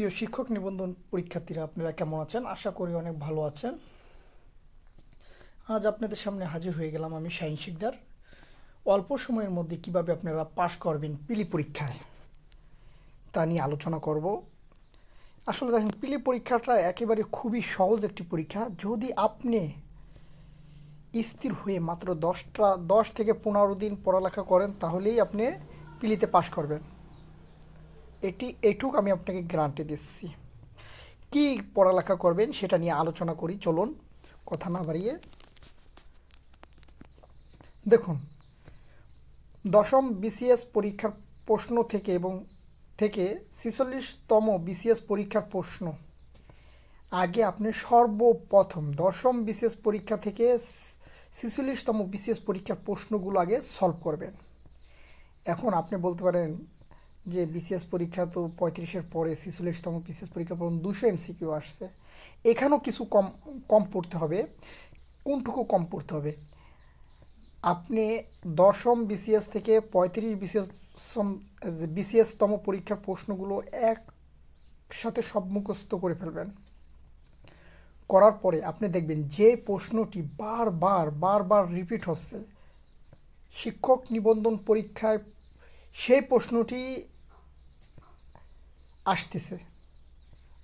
প্রিয় শিক্ষক নিবন্ধন পরীক্ষার্থীরা, আপনারা কেমন আছেন? আশা করি অনেক ভালো আছেন। আজ আপনাদের সামনে হাজির হয়ে গেলাম আমি শাহিন শিকদার। অল্প সময়ের মধ্যে কীভাবে আপনারা পাশ করবেন পিলি পরীক্ষায়, তা নিয়ে আলোচনা করব। আসলে দেখেন, পিলি পরীক্ষাটা একেবারে খুবই সহজ একটি পরীক্ষা। যদি আপনি স্থির হয়ে মাত্র দশটা, দশ থেকে পনেরো দিন পড়ালেখা করেন, তাহলেই আপনি পিলিতে পাশ করবেন। এটি এটুক আমি আপনাকে গ্যারান্টি দিচ্ছি। কি পড়ালেখা করবেন সেটা নিয়ে আলোচনা করি, চলুন, কথা না বাড়িয়ে। দেখুন, দশম বিসিএস পরীক্ষার প্রশ্ন থেকে এবং থেকে ছেচল্লিশতম বিসিএস পরীক্ষার প্রশ্ন। আগে আপনি সর্বপ্রথম দশম বিসিএস পরীক্ষা থেকে ছেচল্লিশতম বিসিএস পরীক্ষার প্রশ্নগুলো আগে সলভ করবেন। এখন আপনি বলতে পারেন যে বিসিএস পরীক্ষা তো পঁয়ত্রিশের পরে ছেচল্লিশতম বিসিএস পরীক্ষা পর্যন্ত দুশো এমসিকিউ আসছে। এখানেও কিছু কম কম পড়তে হবে। কোনটুকু কম পড়তে হবে? আপনি দশম বিসিএস থেকে পঁয়ত্রিশ বিসিএস বিসিএসতম পরীক্ষার প্রশ্নগুলো একসাথে সব মুখস্থ করে ফেলবেন। করার পরে আপনি দেখবেন যে প্রশ্নটি বারবার বারবার রিপিট হচ্ছে। শিক্ষক নিবন্ধন পরীক্ষায় সেই প্রশ্নটি আসতেছে।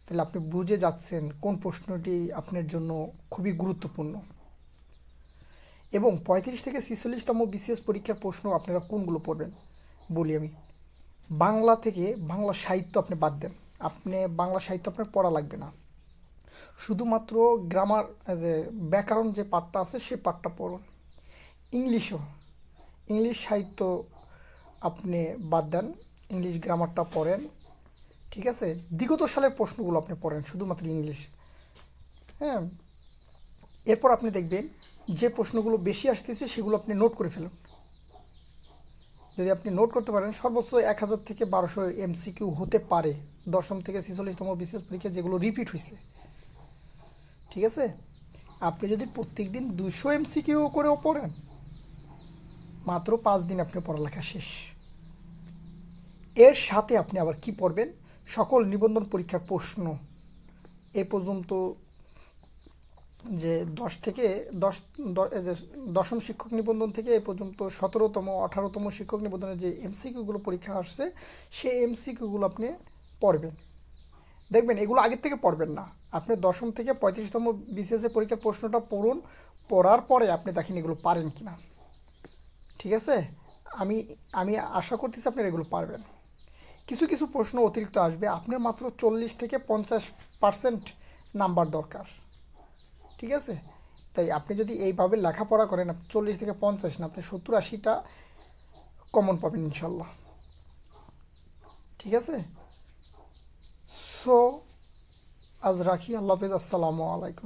তাহলে আপনি বুঝে যাচ্ছেন কোন প্রশ্নটি আপনার জন্য খুবই গুরুত্বপূর্ণ। এবং পঁয়ত্রিশ থেকে ছেচল্লিশতম বিসিএস পরীক্ষার প্রশ্ন আপনারা কোনগুলো পড়বেন? বলি আমি, বাংলা থেকে বাংলা সাহিত্য আপনি বাদ দেন। আপনি বাংলা সাহিত্য আপনার পড়া লাগবে না। শুধুমাত্র গ্রামার যে ব্যাকরণ যে পাঠটা আছে সে পাঠটা পড়ুন। ইংলিশও, ইংলিশ সাহিত্য আপনি বাদ দেন, ইংলিশ গ্রামারটা পড়েন। ঠিক আছে? বিগত সালের প্রশ্নগুলো আপনি পড়েন, শুধুমাত্র ইংলিশ। হ্যাঁ? এরপর আপনি দেখবেন যে প্রশ্নগুলো বেশি আসতেছে, সেগুলো আপনি নোট করে ফেলুন। যদি আপনি নোট করতে পারেন, সর্বোচ্চ এক হাজার থেকে বারোশো এমসিকিউ হতে পারে। দশম থেকে ছেচল্লিশতম বিশেষ পরীক্ষা যেগুলো রিপিট হয়েছে। ঠিক আছে? আপনি যদি প্রত্যেক দিন দুশো এমসিকিউ করেও পড়েন, মাত্র পাঁচ দিন আপনি পড়ালেখা শেষ। এর সাথে আপনি আবার কি পড়বেন? সকল নিবন্ধন পরীক্ষার প্রশ্ন এ পর্যন্ত যে দশ থেকে দশ দশম শিক্ষক নিবন্ধন থেকে এ পর্যন্ত সতেরোতম, আঠারোতম শিক্ষক নিবন্ধনের যে এমসিকিউগুলো পরীক্ষা আসছে, সেই এমসিকিউগুলো আপনি পড়বেন। দেখবেন এগুলো আগের থেকে পড়বেন না। আপনি দশম থেকে পঁয়ত্রিশতম বিসিএসের পরীক্ষার প্রশ্নটা পড়ুন, পড়ার পরে আপনি দেখেন এগুলো পারেন কি না ঠিক আছে? আমি আমি আশা করতেছি আপনারা এগুলো পারবেন। কিছু কিছু প্রশ্ন অতিরিক্ত আসবে। আপনার মাত্র চল্লিশ থেকে পঞ্চাশ পার্সেন্ট নাম্বার দরকার। ঠিক আছে? তাই আপনি যদি এইভাবে লেখাপড়া করেন, আপনি চল্লিশ থেকে পঞ্চাশ না, আপনি সত্তর আশিটা কমন পাবেন ইনশাল্লাহ। ঠিক আছে? সো আজ রাখি। আল্লাহ হাফিজ। আসসালামু আলাইকুম।